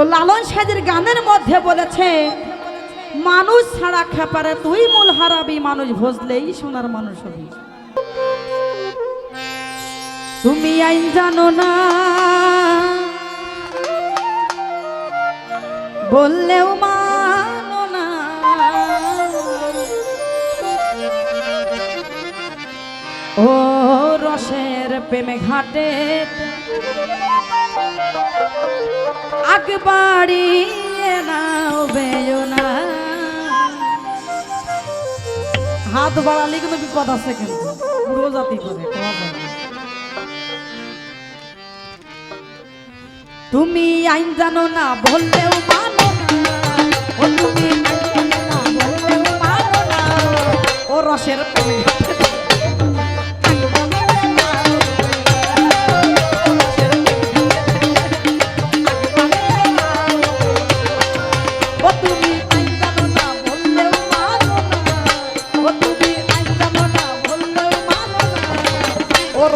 তো লালন সাহের গানের মধ্যে বলেছে, মানুষ ছাড়া খেপারে তুই মূল হারাবি, মানুষ ভজলেই সোনার মানুষ হবি। তুমি আইন জানো না, বললেও মা মানুষের প্রেমে ঘাটে। আগ বাড়িয়ে নাও বেয়না। হাত বাড়ালে কিন্তু বিপদ আছে কিন্তু। পুরো জাতি করে তুমি আইন জানো না, বললেও মানো না। ও রসের পরে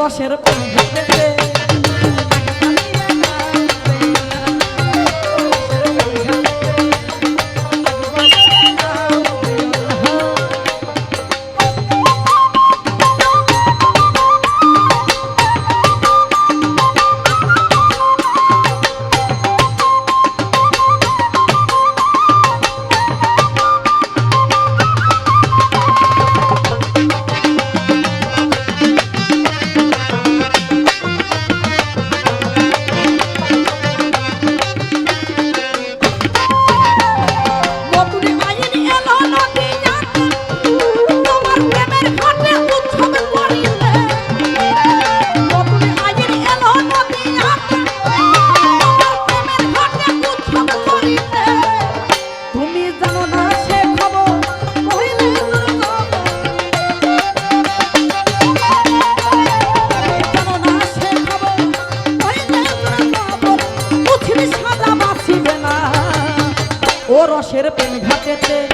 negócio era para রসের প্রেম ঘাটেতে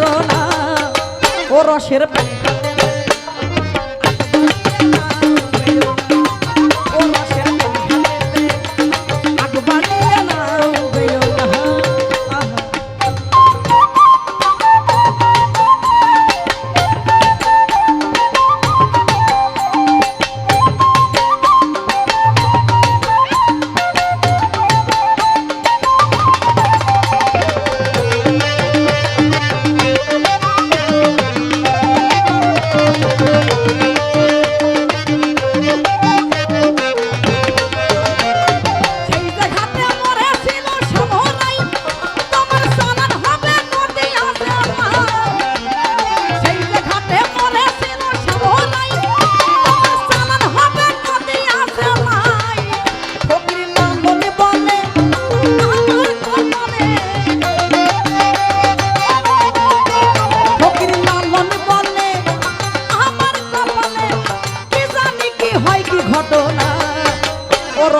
করোনা ও রসের পানি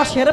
দশের